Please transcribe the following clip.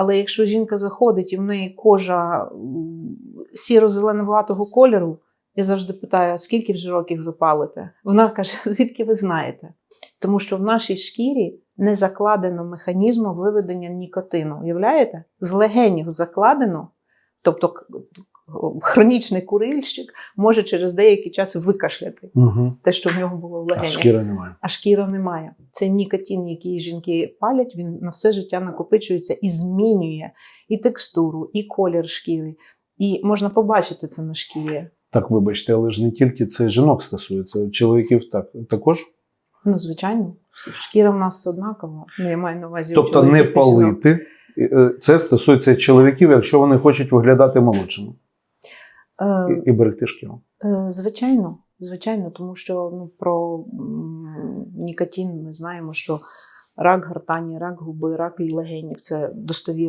Але якщо жінка заходить і в неї кожа сіро-зеленуватого кольору, я завжди питаю: а скільки вже років ви палите? Вона каже: звідки ви знаєте? Тому що в нашій шкірі не закладено механізму виведення нікотину. Уявляєте? З легенів закладено, тобто хронічний курильщик може через деякий час викашляти Угу. те, що в нього було в А шкіра немає. а шкіра немає. Це нікотин, який жінки палять, він на все життя накопичується і змінює і текстуру, і колір шкіри. І можна побачити це на шкірі. Так, вибачте, але ж не тільки це жінок стосується, чоловіків так, також. Ну, звичайно, шкіра в нас однакова. Ну, я маю на увазі. Тобто не і жінок. палити. Е, Це стосується чоловіків, якщо вони хочуть виглядати молодшими Е, і, берегти шкіру. Е, Звичайно, звичайно, тому що ну, про нікотин ми знаємо, що рак гортані, рак губи, рак легенів це достовірно.